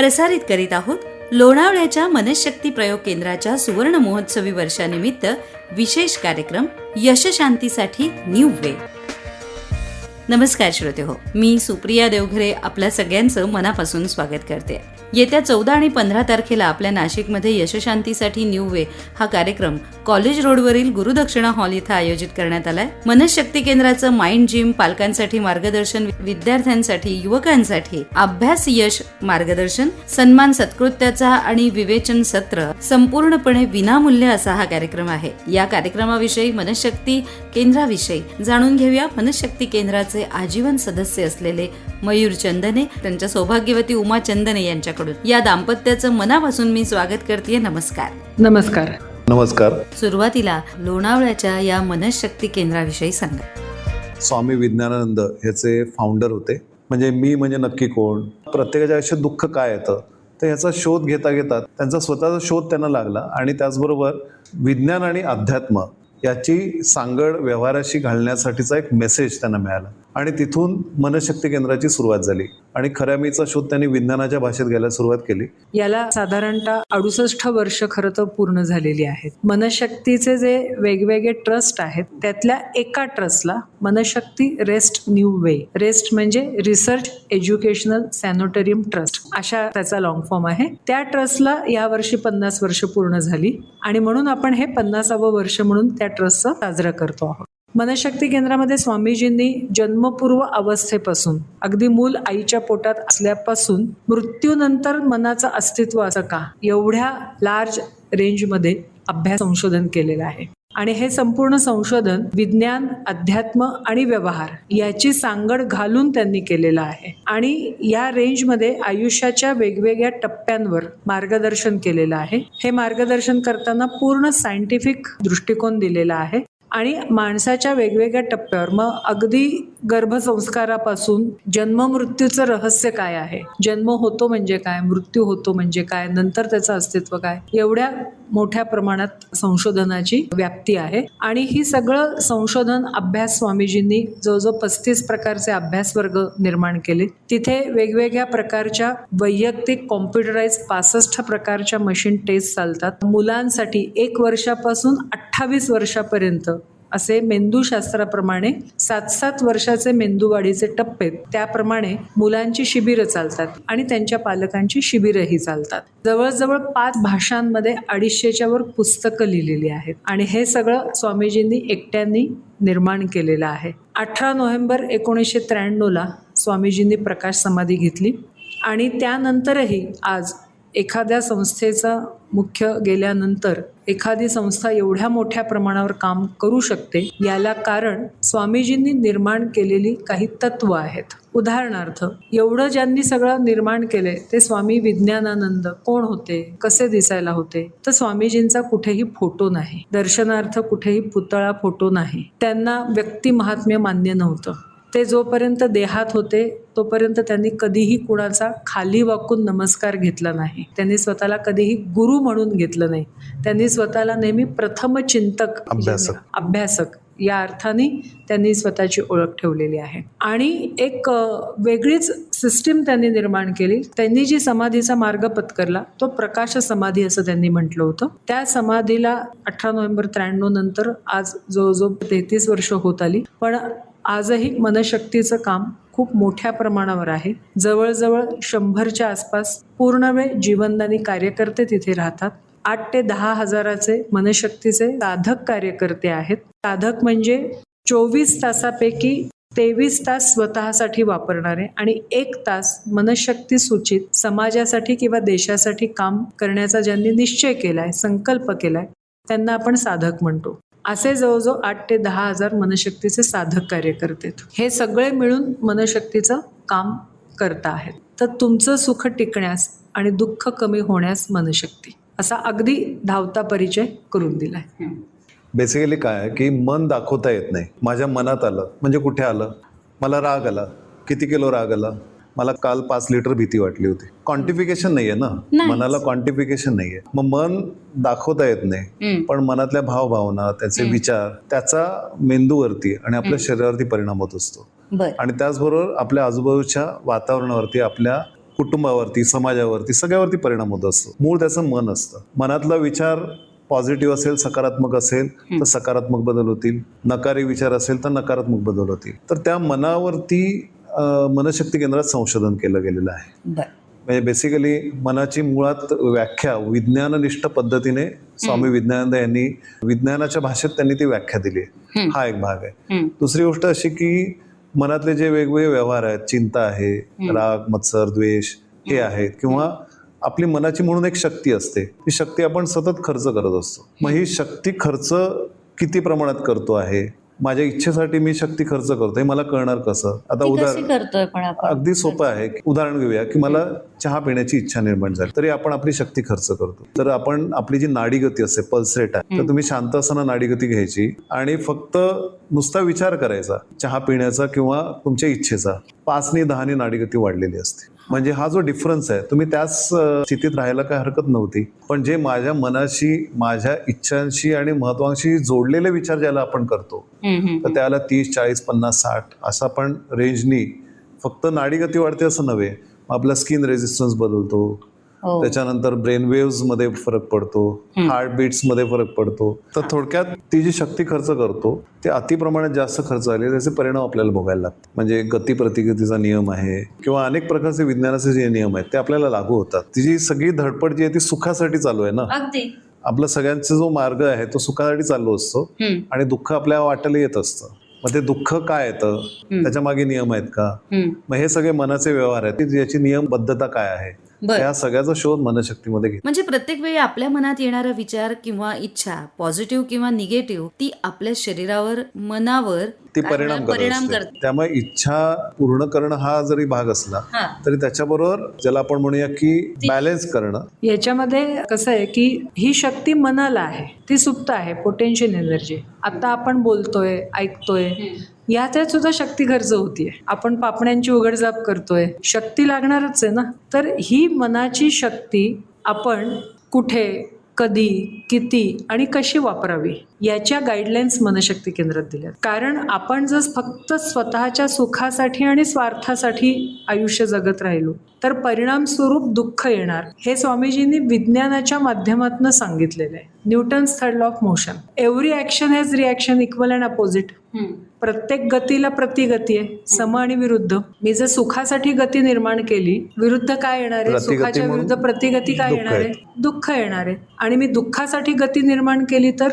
प्रसारित करीत आहोत लोणावळ्याच्या मनशक्ती प्रयोग केंद्राच्या सुवर्ण महोत्सवी वर्षानिमित्त विशेष कार्यक्रम यशशांतीसाठी न्यू वे नमस्कार श्रोते हो मी सुप्रिया देवघरे आपल्या सगळ्यांचं मनापासून स्वागत करते. येत्या चौदा आणि पंधरा तारखेला आपल्या नाशिकमध्ये यशशांतीसाठी न्यू वे हा कार्यक्रम कॉलेज रोडवरील गुरुदक्षिणा हॉल इथं आयोजित करण्यात आलाय. मनशक्ती केंद्राचं माइंड जिम पालकांसाठी मार्गदर्शन विद्यार्थ्यांसाठी युवकांसाठी अभ्यास यश मार्गदर्शन सन्मान सत्कृत्याचा आणि विवेचन सत्र संपूर्णपणे विनामूल्य असा हा कार्यक्रम आहे. या कार्यक्रमाविषयी मनशक्ती केंद्राविषयी जाणून घेऊया. मनशक्ती केंद्राचे आजीवन सदस्य असलेले मयूर चंदने त्यांच्या सौभाग्यवती उमा चंदने यांच्याकडून. या दाम्पत्याचं मनापासून मी स्वागत करते. नमस्कार. नमस्कार. नमस्कार. सुरुवातीला लोणावळ्याच्या या मनशक्ती केंद्राविषयी सांगा. स्वामी विज्ञानानंद ह्याचे फाउंडर होते. म्हणजे मी म्हणजे नक्की कोण? प्रत्येकाच्या आयुष्यात दुःख काय येतं? तर ह्याचा शोध घेता घेता त्यांचा स्वतःचा शोध त्यांना लागला आणि त्याचबरोबर विज्ञान आणि अध्यात्म याची सांगड व्यवहाराशी घालण्यासाठीचा एक मेसेज त्यांना मिळाला. आणि तिथून मनशक्ती केंद्राची सुरुवात झाली. आणि खऱ्या मीचा शोध त्यांनी विज्ञानाच्या भाषेत घ्यायला सुरुवात केली. याला साधारणतः अडुसष्ट वर्ष खरं तर पूर्ण झालेली आहेत. मनशक्तीचे जे वेगवेगळे ट्रस्ट आहेत त्यातल्या एका ट्रस्टला Manashakti rest new way. Rest म्हणजे रिसर्च एज्युकेशनल सॅनोटरियम ट्रस्ट अशा त्याचा लॉंग फॉर्म आहे. त्या ट्रस्टला यावर्षी पन्नास वर्ष पूर्ण झाली. आणि म्हणून आपण हे पन्नासावं वर्ष म्हणून त्या ट्रस्टचं साजरं करतो आहोत. मनशक्ती केंद्रामध्ये स्वामीजींनी जन्मपूर्व अवस्थेपासून अगदी मूल आईच्या पोटात असल्यापासून मृत्यूनंतर मनाचं अस्तित्व असं का? एवढ्या लार्ज रेंजमध्ये अभ्यास संशोधन केलेलं आहे. आणि हे संपूर्ण संशोधन विज्ञान अध्यात्म आणि व्यवहार याची सांगड घालून त्यांनी केलेलं आहे. आणि या रेंजमध्ये आयुष्याच्या वेगवेगळ्या टप्प्यांवर मार्गदर्शन केलेलं आहे. हे मार्गदर्शन करताना पूर्ण सायंटिफिक दृष्टिकोन दिलेला आहे. आणि माणसाच्या वेगवेगळ्या टप्प्यावर. मग अगदी गर्भसंस्कारापासून जन्म मृत्यूचं रहस्य काय आहे? जन्म होतो म्हणजे काय? मृत्यू होतो म्हणजे काय? नंतर त्याचं अस्तित्व काय? एवढ्या मोठ्या प्रमाणात संशोधनाची व्याप्ती आहे. आणि ही सगळं संशोधन अभ्यास स्वामीजींनी जवळजवळ पस्तीस प्रकारचे अभ्यास वर्ग निर्माण केले. तिथे वेगवेगळ्या प्रकारच्या वैयक्तिक कॉम्प्युटराईज पासष्ट प्रकारच्या मशीन टेस्ट चालतात. मुलांसाठी एक वर्षापासून अठ्ठावीस वर्षापर्यंत असे मेंदूशास्त्राप्रमाणे सात सात वर्षाचे मेंदूवाढीचे टप्पे त्याप्रमाणे मुलांची शिबिरं चालतात आणि त्यांच्या पालकांची शिबिरंही चालतात. जवळजवळ पाच भाषांमध्ये अडीचशेच्या वर पुस्तकं लिहिलेली आहेत आणि हे सगळं स्वामीजींनी एकट्यांनी निर्माण केलेलं आहे. अठरा नोव्हेंबर एकोणीसशे त्र्याण्णवला स्वामीजींनी प्रकाश समाधी घेतली आणि त्यानंतरही आज एखाद्या संस्थेचा मुख्य गेल्यानंतर एखादी संस्था एवढ्या मोठ्या प्रमाणावर काम करू शकते याला कारण स्वामीजींनी निर्माण केलेली काही तत्व आहेत. उदाहरणार्थ एवढं ज्यांनी सगळं निर्माण केले ते स्वामी विज्ञानानंद. कोण होते? कसे दिसायला होते? तर स्वामीजींचा कुठेही फोटो नाही. दर्शनार्थ कुठेही पुतळा फोटो नाही. त्यांना व्यक्ती महात्म्य मान्य नव्हतं. ते जोपर्यंत देहात होते तोपर्यंत त्यांनी कधीही कुणाचा खाली वाकून नमस्कार घेतला नाही. त्यांनी स्वतःला कधीही गुरु म्हणून घेतलं नाही. त्यांनी स्वतःला नेहमी प्रथम चिंतक अभ्यासक. अभ्यासक. या अर्थाने त्यांनी स्वतःची ओळख ठेवलेली आहे. आणि एक वेगळीच सिस्टीम त्यांनी निर्माण केली. त्यांनी जी समाधीचा मार्ग पत्करला तो प्रकाश समाधी असं त्यांनी म्हटलं होतं. त्या समाधीला अठरा नोव्हेंबर त्र्याण्णव नंतर आज जवळजवळ तेहतीस वर्ष होत आली. पण आजही मनशक्तीचं काम खूप मोठ्या प्रमाणावर आहे. जवळजवळ शंभरच्या आसपास पूर्णवेळ जीवनदानी कार्यकर्ते तिथे राहतात. आठ ते दहा हजाराचे मनशक्तीचे साधक कार्यकर्ते आहेत. साधक म्हणजे चोवीस तासापैकी तेवीस तास स्वतःसाठी वापरणारे आणि एक तास मनशक्ती सूचित समाजासाठी किंवा देशासाठी काम करण्याचा ज्यांनी निश्चय केलाय संकल्प केलाय त्यांना आपण साधक म्हणतो. असे जवळजवळ आठ ते दहा हजार मनशक्तीचे साधक कार्यकर्ते आहेत. हे सगळे मिळून मनशक्तीचं काम करता आहेत. तर तुमचं सुख टिकण्यास आणि दुःख कमी होण्यास मनशक्ती असा अगदी धावता परिचय करून दिलाय. बेसिकली काय आहे की मन दाखवता येत नाही. माझ्या मनात आलं. म्हणजे कुठे आलं? मला राग आला. किती किलो राग आला? मला काल पाच लिटर भीती वाटली होती. क्वांटिफिकेशन नाहीये ना. मनाला क्वांटिफिकेशन नाहीये. मग मन दाखवता येत नाही. पण मनातल्या भावभावना त्याचे. विचार त्याचा मेंदूवरती आणि आपल्या. शरीरावरती परिणाम होत असतो. आणि त्याचबरोबर आपल्या आजूबाजूच्या वातावरणावरती आपल्या कुटुंबावरती समाजावरती सगळ्यावरती परिणाम होत असतो. मूळ त्याचं मन असतं. मनातला विचार पॉझिटिव्ह असेल सकारात्मक असेल तर सकारात्मक बदल होतील. नकारी विचार असेल तर नकारात्मक बदल होतील. तर त्या मनावरती मनशक्ती केंद्रात संशोधन केलं गेलेलं आहे. म्हणजे बेसिकली मनाची मुळात व्याख्या विज्ञाननिष्ठ पद्धतीने स्वामी विज्ञानंद यांनी विज्ञानाच्या भाषेत त्यांनी ती व्याख्या दिली आहे. हा एक भाग आहे. दुसरी गोष्ट अशी की मनातले जे वेगवेगळे व्यवहार आहेत चिंता आहे राग मत्सर द्वेष हे आहेत किंवा आपली मनाची म्हणून एक शक्ती असते. ती शक्ती आपण सतत खर्च करत असतो. मग ही शक्ती खर्च किती प्रमाणात करतो आहे? माझ्या इच्छेसाठी मी शक्ती खर्च करतो हे मला कळणार कसं? आता उदाहरण करतोय अगदी सोपं आहे. उदाहरण घेऊया की मला चहा पिण्याची इच्छा निर्माण झाली. तरी आपण आपली शक्ती खर्च करतो. तर आपण आपली जी नाडीगती असते पल्स रेट आहे तर तुम्ही शांत असताना नाडीगती घ्यायची आणि फक्त नुसता विचार करायचा चहा पिण्याचा किंवा तुमच्या इच्छेचा. पाचनी दहानी नाडीगती वाढलेली असते. म्हणजे हा जो डिफरन्स आहे तुम्ही त्याच स्थितीत राहायला काय हरकत नव्हती पण जे माझ्या मनाशी माझ्या इच्छांशी आणि महत्वांशी जोडलेले विचार ज्याला आपण करतो. तर त्याला तीस चाळीस पन्नास साठ असं पण रेंजनी फक्त नाडीगती वाढते असं नव्हे आपला स्किन रेजिस्टन्स बदलतो. त्याच्यानंतर ब्रेन वेव्समध्ये फरक पडतो हार्ट बीट्समध्ये फरक पडतो. तर थोडक्यात ती जी शक्ती खर्च करतो ते अतिप्रमाणात जास्त खर्च आले त्याचे परिणाम आपल्याला भोगायला लागतात. म्हणजे गती प्रतिगतीचा नियम आहे किंवा अनेक प्रकारचे विज्ञानाचे जे नियम आहेत ते आपल्याला लागू होतात. तिची सगळी धडपड जी आहे ती सुखासाठी चालू आहे ना? आपला सगळ्यांचा जो मार्ग आहे तो सुखासाठी चालू असतो आणि दुःख आपल्या वाटेला येत असतं. मग ते दुःख काय येतं त्याच्यामागे नियम आहेत का. मग हे सगळे मनाचे व्यवहार आहेत. याची नियमबद्धता काय आहे? त्या सगळ्याचा शोध मनशक्तीमध्ये घेतो म्हणजे प्रत्येक वेळी आपल्या मनात येणारा विचार किंवा इच्छा पॉझिटिव्ह किंवा निगेटिव्ह ती आपल्या शरीरावर मनावर ती परिणाम करत त्यामुळे इच्छा पूर्ण करणं हा जरी भाग असला तरी त्याच्याबरोबर ज्याला आपण म्हणूया की बॅलन्स करणं. याच्यामध्ये कसं आहे की ही शक्ती मनाला आहे ती सुप्त आहे पोटेन्शियल एनर्जी आता आपण बोलतोय ऐकतोय याच्यात सुद्धा शक्ती खर्च होतीये. आपण पापण्यांची उघडझाप करतोय. शक्ती लागणारच आहे ना? तर ही मनाची शक्ती आपण कुठे कधी किती आणि कशी वापरावी याच्या गाईडलाईन्स मनशक्ती केंद्रात दिल्यात. कारण आपण जर फक्त स्वतःच्या सुखासाठी आणि स्वार्थासाठी आयुष्य जगत राहिलो तर परिणामस्वरूप दुःख येणार हे स्वामीजींनी विज्ञानाच्या माध्यमातून सांगितलेलं आहे. Newton's third law of motion. Every action has reaction equal and opposite hmm. प्रत्येक गतीला प्रतिगती आहे. सम आणि विरुद्ध. मी जर सुखासाठी गती निर्माण केली विरुद्ध काय येणार आहे? सुखाच्या विरुद्ध प्रतिगती काय येणार आहे. आहे. दुःख येणार आहे. आणि मी दुःखासाठी गती निर्माण केली तर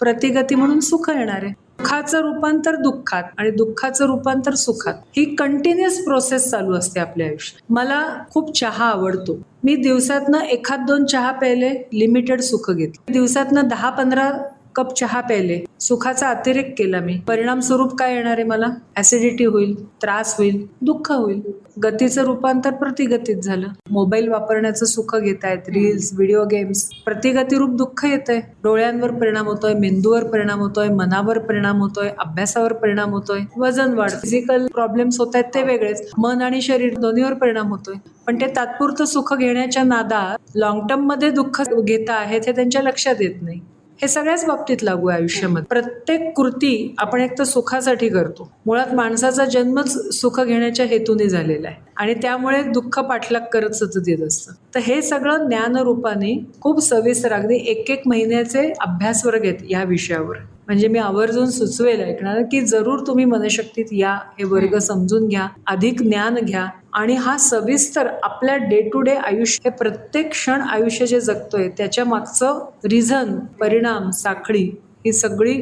प्रतिगती म्हणून सुख येणार आहे. सुखाचं रूपांतर दुःखात आणि दुःखाचं रूपांतर सुखात. ही कंटिन्युअस प्रोसेस चालू असते आपल्या आयुष्यात. मला खूप चहा आवडतो. मी दिवसातनं एखाद दोन चहा प्यायले लिमिटेड सुख घेतले. दिवसातनं दहा पंधरा कप चहा प्यायले. सुखाचा अतिरेक केला मी. परिणाम स्वरूप काय येणार आहे मला? ऍसिडिटी होईल त्रास होईल दुःख होईल. गतीचं रूपांतर प्रतिगतीत झालं. मोबाईल वापरण्याचं सुख घेत आहेत रील्स व्हिडिओ गेम्स प्रतिगती रूप दुःख येत आहे. डोळ्यांवर परिणाम होतोय मेंदूवर परिणाम होतोय मनावर परिणाम होतोय अभ्यासावर परिणाम होतोय. वजन वाढ फिजिकल प्रॉब्लेम्स होत आहेत ते वेगळेच. मन आणि शरीर दोन्हीवर परिणाम होतोय. पण ते तात्पुरतं सुख घेण्याच्या नादात लॉंग टर्ममध्ये दुःख घेत आहेत हे त्यांच्या लक्षात येत नाही. हे सगळ्याच बाबतीत लागू आहे आयुष्यामध्ये. प्रत्येक कृती आपण एक तर सुखासाठी करतो. मुळात माणसाचा जन्मच सुख घेण्याच्या हेतूने झालेला आहे. आणि त्यामुळे दुःख पाठलाग करत सतत येत असतं. तर हे सगळं ज्ञानरूपाने खूप सविस्तर अगदी एक एक महिन्याचे अभ्यास वर्ग आहेत या विषयावर. म्हणजे मी आवर्जून सुचवेल ऐकणार की जरूर तुम्ही मनशक्तीत या हे वर्ग समजून घ्या अधिक ज्ञान घ्या आणि हा सविस्तर आपल्या डे टू डे आयुष्य हे प्रत्येक क्षण आयुष्य जे जगतोय त्याच्या मागचं रिझन परिणाम साखळी ही सगळी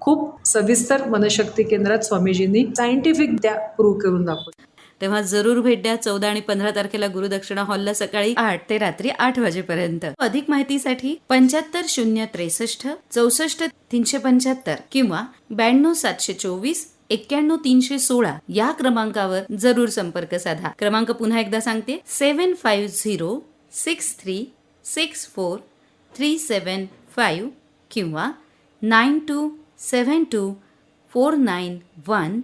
खूप सविस्तर मनशक्ती केंद्रात स्वामीजींनी सायंटिफिक त्या प्रूव्ह करून दाखवली. तेव्हा जरूर भेट द्या. चौदा आणि पंधरा तारखेला गुरुदक्षिणा हॉलला सकाळी आठ ते रात्री आठ वाजेपर्यंत. अधिक माहितीसाठी पंच्याहत्तर शून्य त्रेसष्ट चौसष्ट तीनशे पंच्याहत्तर किंवा ब्याण्णव सातशे चोवीस एक्क्याण्णव तीनशे सोळा या क्रमांकावर जरूर संपर्क साधा. क्रमांक पुन्हा एकदा सांगते. Seven five zero six three six four three seven five किंवा nine two seven two four nine one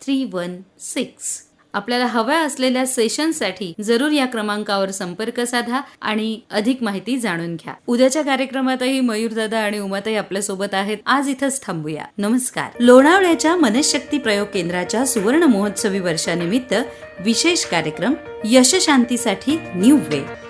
three one six. आपल्याला हव्या असलेल्या सेशनसाठी जरूर या क्रमांकावर संपर्क साधा आणि अधिक माहिती जाणून घ्या. उद्याच्या कार्यक्रमातही मयूरदादा आणि उमाताई आपल्यासोबत आहेत. आज इथंच थांबूया. नमस्कार. लोणावळ्याच्या मनशक्ती प्रयोग केंद्राच्या सुवर्ण महोत्सवी वर्षानिमित्त विशेष कार्यक्रम यशशांतीसाठी न्यू वे.